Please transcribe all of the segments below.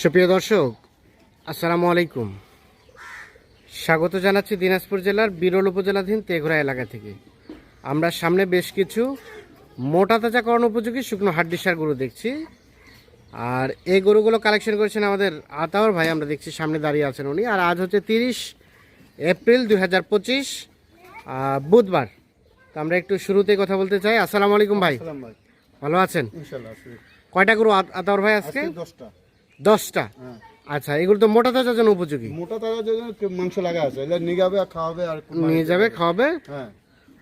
সুপ্রিয় দর্শক আসসালামু আলাইকুম। স্বাগত জানাচ্ছি দিনাজপুর জেলার বিরল উপজেলাধীন তেঘরা এলাকা থেকে। আমরা সামনে বেশ কিছু মোটা তাজাকরণ উপযোগী শুকনো হাড্ডিসার গরু দেখছি। আর এই গরুগুলো কালেকশন করেছেন আমাদের আতাওয়ার ভাই আমরা দেখছি সামনে দাঁড়িয়ে আছেন উনি। আর আজ হচ্ছে তিরিশ এপ্রিল দুই হাজার পঁচিশ বুধবার। তো আমরা একটু শুরুতেই কথা বলতে চাই। আসসালামু আলাইকুম ভাই। ভালো আছেন? কয়টা গরু আতাওয়ার ভাই আজকে? আজকে দশটা। দশটা? হ্যাঁ। আচ্ছা এগুলো তো মোটা তাজার জন্য উপযোগী। মোটা তাজা জন্য মাংস লাগা আছে। আর খাওয়াবে আর নিয়ে যাবে খাওয়াবে হ্যাঁ।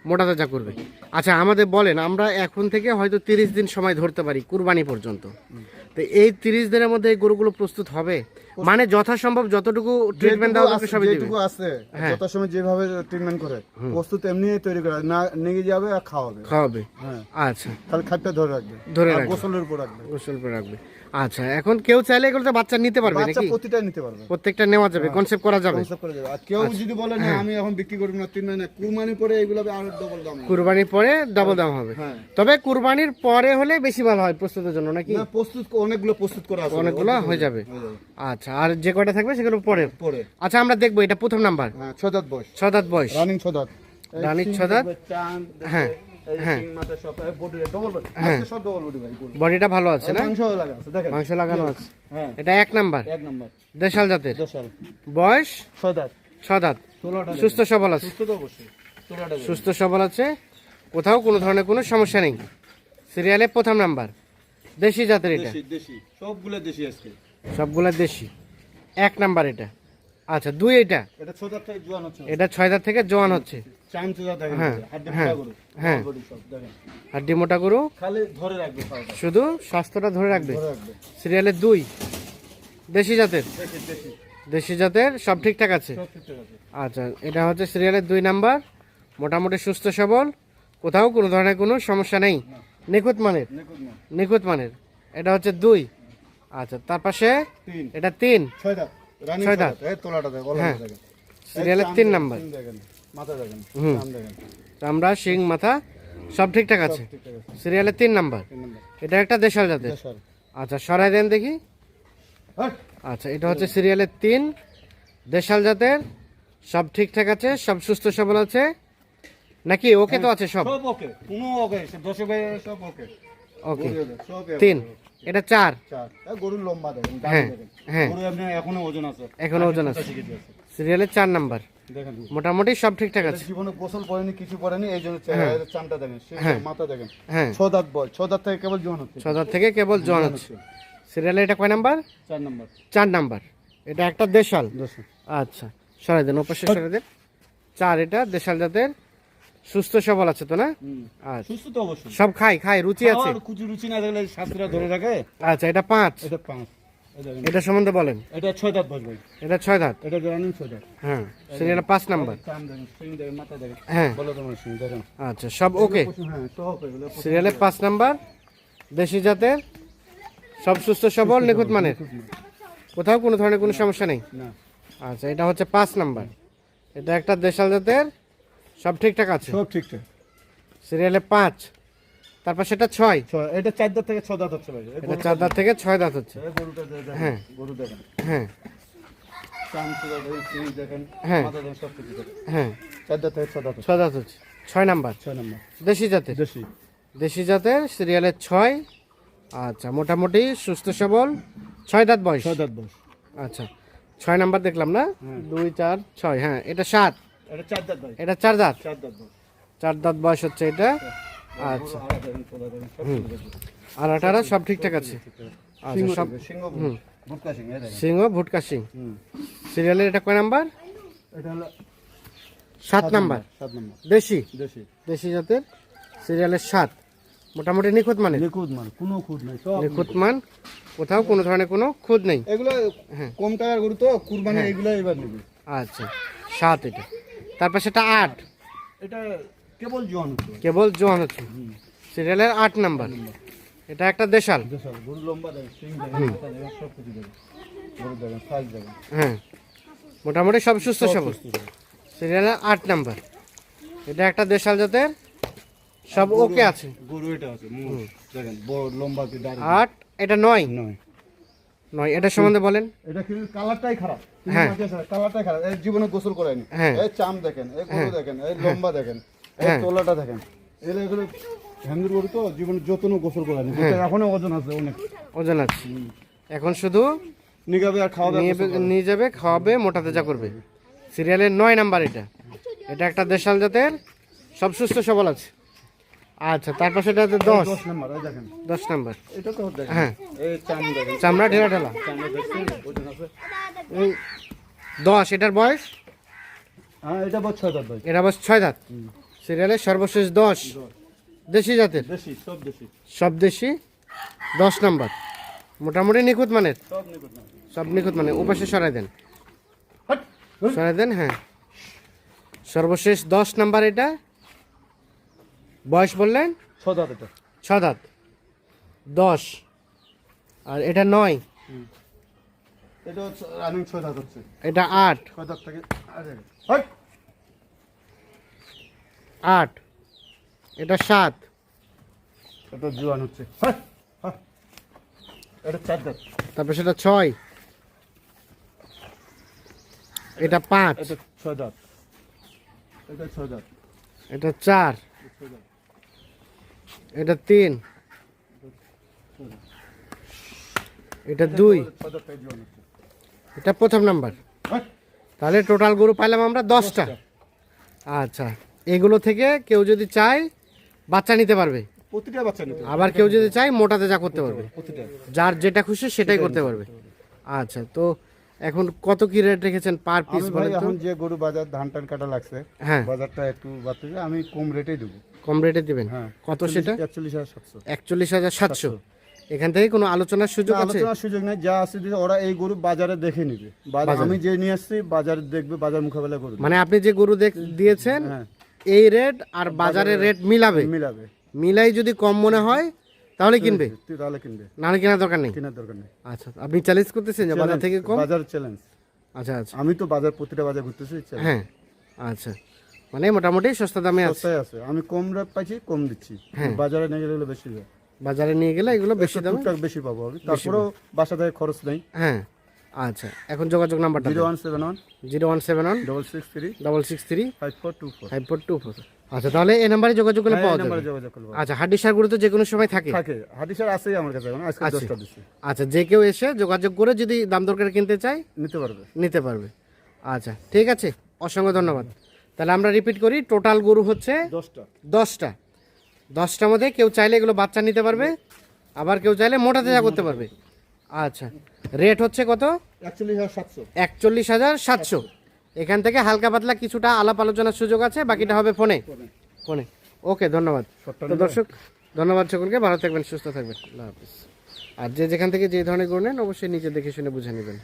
মোটা তাজা করবে। আচ্ছা আমাদের বলেন আমরা এখন থেকে হয়তো তিরিশ দিন সময় ধরতে পারি কুরবানি পর্যন্ত। তো এই তিরিশ দিনের মধ্যে এই গরুগুলো প্রস্তুত হবে? মানে যথাসম্ভব যতটুকু ট্রিটমেন্ট দেওয়া সবই যেটুকু আছে হ্যাঁ। যথাসময় যেভাবে ট্রিটমেন্ট করে প্রস্তুত এমনি তৈরি করে না নিয়ে যাবে আর খাওয়াবে। খাওয়াবে। আচ্ছা। খালি খাদ্যটা ধরে রাখবে। ধরে রাখবে। গোসলের উপর রাখবে। গোসল করে রাখবে। আচ্ছা এখন কেউ চাইলে এগুলো তো বাচ্চা নিতে পারবে বাচ্চা নাকি? প্রতিটা নিতে পারবে। প্রত্যেকটা নেওয়া যাবে কনসেপ্ট করা যাবে। concept করে যাবে। আর কেউ আচ্ছা। যদি বলে হ্যাঁ। না আমি এখন বিক্রি করব না তিন মাসে কুরবানি পরে এগুলো আর ডবল দাম হবে। কুরবানির পরে ডাবল দাম হবে। হ্যাঁ। তবে কুরবানির পরে হলে বেশি ভালো হয় প্রস্তুতের জন্য নাকি? না প্রস্তুত অনেকগুলো প্রস্তুত করা আছে। অনেকগুলো হয়ে যাবে। আচ্ছা আর যে কয়টা থাকবে সেগুলো পরে? পরে। আচ্ছা আমরা দেখব এটা প্রথম নাম্বার। হ্যাঁ ছদাত বয়স। ছয় দাঁত বয়স। রানিং ছদাত রানিং ছদাত? হ্যাঁ, হ্যাঁ। হ্যাঁ। বডিটা ভালো আছে না? মাংস লাগানো আছে। হ্যাঁ। এটা এক নাম্বার? দেশাল জাতের? বয়স? ছয় সুস্থ সবল আছে? সুস্থ সবল আছে? কোথাও কোনো ধরনের কোনো সমস্যা নেই। সিরিয়ালে প্রথম নাম্বার। দেশি জাতের এটা? সবগুলো দেশি সবগুলা দেশি। এক নাম্বার এটা। আচ্ছা দুই এটা? এটা ছদাত থেকে জোয়ান হচ্ছে। এটা ছয় দাঁত থেকে জোয়ান হচ্ছে। চাম চুদা দেখেন হ্যাঁ, হ্যাঁ, হ্যাঁ। হাড্ডি মোটা গরু? খালি ধরে রাখবে শুধু স্বাস্থ্যটা ধরে রাখবে? ধরে রাখবে। সিরিয়ালে দুই? দেশি জাতের? দেশি জাতের সব ঠিকঠাক আছে? আচ্ছা এটা হচ্ছে সিরিয়ালের দুই নাম্বার। মোটামুটি সুস্থ সবল। কোথাও কোনো ধরনের কোনো সমস্যা নেই? নিখুঁত মানের? নিখুঁত মানের। এটা হচ্ছে দুই। আচ্ছা তার পাশে? এটা তিন। ছয় দাঁত ছয় দাঁত। হ্যাঁ। সিরিয়ালের তিন নাম্বার। হুম। চামড়া শিং মাথা সব ঠিকঠাক আছে? সিরিয়ালের তিন নাম্বার। এটা একটা দেশাল জাতের? আচ্ছা সরাই দেন দেখি। হ্যাঁ আচ্ছা এটা হচ্ছে সিরিয়ালের তিন। দেশাল জাতের সব ঠিকঠাক আছে সব সুস্থ সবল আছে? নাকি ওকে তো আছে সব? সব ওকে কোনো ওকে সব সব ওকে। ওকে। সব ওকে। তিন এটা চার। গরুর লম্বা হ্যাঁ। হ্যাঁ। এখনও ওজন আছে। এখনও ওজন আছে। সিরিয়ালের চার নাম্বার। মোটামুটি সব ঠিকঠাক আছে। জীবনে গোসল পড়েনি কিছু পড়েনি এই জন্য চেহারা- চামটা দেখেন হ্যাঁ। মাথা দেখেন। হ্যাঁ। ছ দাঁত বয় ছ দাঁত থেকে কেবল জোয়ান হচ্ছে। ছদার থেকে কেবল জন হচ্ছে। সিরিয়ালে এটা কয় নাম্বার? চার নম্বর। চার নাম্বার। এটা একটা দেশাল। দশ আচ্ছা সরাই দেন ওপাশে সরাই দেন। চার এটা দেশাল জাতের সুস্থ সবল আছে তো না? আচ্ছা। সুস্থ তো অবশ্যই। সব খাই খাই রুচি আছে? কুচি রুচি না থাকলে শাস্ত্রটা ধরে রাখে আচ্ছা এটা পাঁচ। এটা পাঁচ। এটা সম্বন্ধে বলেন। এটা ছয় দাঁত বস ভাই এটা ছয় দাঁত? এটা রানিং ছয় দাঁত। হ্যাঁ সিরিয়ালে পাঁচ নাম্বার। হ্যাঁ। বলো তোমার সিং দেখেন। আচ্ছা সব ওকে? হ্যাঁ সিরিয়ালে পাঁচ নাম্বার দেশি জাতের সব সুস্থ সবল নিখুঁত মানের। কোথাও কোনো ধরনের কোনো সমস্যা নেই? আচ্ছা এটা হচ্ছে পাঁচ নাম্বার। এটা একটা দেশাল জাতের সব ঠিকঠাক আছে? সব ঠিকঠাক। সিরিয়ালে পাঁচ তারপর সেটা ছয়। ছয় এটা চার দাঁত থেকে ছ দাঁত হচ্ছে ভাই। এটা চার দাঁত থেকে ছয় দাঁত হচ্ছে। এই গরুটা দেখেন হ্যাঁ। গরু দেখেন হ্যাঁ। দেখেন হ্যাঁ। দেখেন হ্যাঁ। চার দাঁত থেকে ছ দাঁত ছয় দাঁত হচ্ছে। ছয় নাম্বার। ছয় নম্বর। দেশি জাতের? দেশি। দেশি জাতের সিরিয়ালের ছয়। আচ্ছা মোটামুটি সুস্থ সবল। ছয় দাঁত বয়স? ছয় দাঁত বস আচ্ছা ছয় নাম্বার দেখলাম না? হ্যাঁ। দুই চার ছয় হ্যাঁ এটা সাত। এটা চার দাঁত ভাই। এটা চার দাঁত? চার দাঁত চার দাঁত বয়স হচ্ছে এটা। আচ্ছা। দেখেন সব কিছু দেখেন আর আঠারো সব ঠিকঠাক আছে? আচ্ছা সব সিংহ ভুটকা সিং সিরিয়ালের এটা কয় নাম্বার? এটা হলো সাত নাম্বার। সাত নম্বর। দেশি? দেশি। দেশি জাতের? সিরিয়ালের সাত। মোটামুটি নিখুঁত মানে নিখুঁত মান কোনো খুঁত নাই সব নিখুঁত মান? কোথাও কোনো ধরনের কোনো খুঁত নেই? এগুলো হ্যাঁ। কম টাকার গরু তো কুরবানি এগুলো এবার নেবে। আচ্ছা সাত এটা। তারপর সেটা আট। এটা কেবল জোয়ান হচ্ছে কেবল জোয়ান হচ্ছে সিরিয়ালের আট নাম্বার। এটা একটা দেশাল। হ্যাঁ। মোটামুটি সব সুস্থ সব সবল। সিরিয়ালের আট নাম্বার। এটা একটা দেশাল জাতের। সব ওকে আছে। গরু এটা আছে দেখেন লম্বা আট এটা নয়। নয়। নয় এটা সম্বন্ধে বলেন। এটা কিন্তু কালারটাই খারাপ। হ্যাঁ। কালারটাই খারাপ এই জীবনে গোসল করেনি হ্যাঁ। এই চাম দেখেন এই গরু দেখেন এই লম্বা দেখেন এই হ্যাঁ। তোলাটা দেখেন। এগুলো এগুলো হ্যান্ডুর গরু তো জীবনে গোসল করেনি হ্যাঁ। এখনও ওজন আছে অনেক। ওজন আছে। এখন শুধু আর খাওয়া নিয়ে নিয়ে যাবে খাওয়াবে মোটা তাজা করবে। সিরিয়ালের নয় নাম্বার এটা। এটা একটা দেশাল জাতের সব সুস্থ সবল আছে। আচ্ছা তার পাশে এটা হচ্ছে দশ। দশ নাম্বার হ্যাঁ। চামড়া ঢেলা ঢেলা। এই দশ এটার বয়স? হ্যাঁ এটা বয়স ছয় দাঁত সিরিয়ালের সর্বশেষ দশ। দেশি। জাতের? সব দেশি। দশ? নাম্বার। মোটামুটি নিখুঁত মানের? সব নিখুঁত মানে ওপাশে সরাই দেন। সরাই দেন হ্যাঁ। সর্বশেষ দশ নাম্বার এটা? বয়স বললেন? ছ দাঁত এটা। ছ দাঁত। দশ। আর এটা নয়? এটা রানিং হচ্ছে। এটা আট। থেকে আট। এটা সাত। এটা জোয়ান হচ্ছে। হাট! হাট! এটা চার দাঁত। তারপর সেটা ছয়। এটা পাঁচ। এটা ছয় দাঁত। এটা ছয় দাঁত। এটা চার। ছয় দাঁত। এটা তিন। এটা দুই। এটা প্রথম নাম্বার। তাহলে টোটাল গরু পাইলাম আমরা দশটা। আচ্ছা এগুলো থেকে কেউ যদি চায় বাচ্চা নিতে পারবে। প্রতিটা বাচ্চা নিতে আবার কেউ যদি চায় মোটাতে যা করতে পারবে। যার যেটা খুশি সেটাই করতে পারবে। আচ্ছা তো এখন কত কি রেট রেখেছেন পার পিস বলেন এখন যে গরু বাজার ধান টান কাটা লাগছে হ্যাঁ। বাজারটা একটু বাড়তেছে আমি কম রেটেই দেবো। কম রেটে দিবেন? হ্যাঁ কত সেটা? একচল্লিশ হাজার সাতশো। একচল্লিশ হাজার সাতশো। এখান থেকে কোনো আলোচনার সুযোগ আছে? আলোচনার সুযোগ নেই যা আছে ওরা এই গরু বাজারে দেখে নিবে। বাজার। আমি যে নিয়ে আসছি বাজারে দেখবে বাজার মোকাবেলা করবে। মানে আপনি যে গরু দেখ- দিয়েছেন হ্যাঁ এই রেট আর বাজারের রেট মিলাবে। মিলাবে। মিলাই যদি কম মনে হয় তাহলে কিনবে? তাহলে কিনবে। নাহলে কেনার দরকার নেই? কেনার দরকার নেই। আচ্ছা আপনি চ্যালেঞ্জ করতেছেন যে বাজার থেকে কম? বাজার চ্যালেঞ্জ আচ্ছা আচ্ছা। আমি তো বাজার প্রতিটা বাজার ঘুরতেছি। হ্যাঁ আচ্ছা। মানে মোটামুটি সস্তা দামে আছে। সস্তায় আছে। আমি কম রেট পাইছি কম দিচ্ছি। হ্যাঁ। বাজারে নিয়ে গেলে বেশি যায় বাজারে নিয়ে গেলে এগুলো বেশি দামে? টুকটাক বেশি পাবো আমি। তারপরেও বাসা থেকে খরচ নেই। হ্যাঁ আচ্ছা। এখন যোগাযোগ নাম্বারটা zero one seven one zero one seven one double six three double six three five four two four. Five four two four. আচ্ছা তাহলে এই নাম্বারে যোগাযোগ করলে পাওয়া যাবে নাম্বারে যোগাযোগ করব আচ্ছা হাড্ডি সারগুলো তো যে কোনো সময় থাকে? থাকে। আছেই আমার কাছে এখন আজকে আছে। দশটা আচ্ছা যে কেউ এসে যোগাযোগ করে যদি দাম দরকার কিনতে চায় নিতে পারবে। নিতে পারবে। আচ্ছা ঠিক আছে অসংখ্য ধন্যবাদ। তাহলে আমরা রিপিট করি টোটাল গরু হচ্ছে দশটা। দশটা। দশটার মধ্যে কেউ চাইলে এগুলো বাচ্চা নিতে পারবে আবার কেউ চাইলে মোটাতে যা করতে পারবে। আচ্ছা রেট হচ্ছে কত? একচল্লিশ হাজার সাতশো। একচল্লিশ হাজার সাতশো। এখান থেকে হালকা পাতলা কিছুটা আলাপ আলোচনার সুযোগ আছে বাকিটা হবে ফোনে। ফোনে। ওকে ধন্যবাদ। তো দর্শক ধন্যবাদ সকলকে ভালো থাকবেন সুস্থ থাকবেন। আল্লাহ হাফিজ। আর যে যেখান থেকে যে ধরনের গরু নেন অবশ্যই নিজে দেখে শুনে বুঝে নেবেন।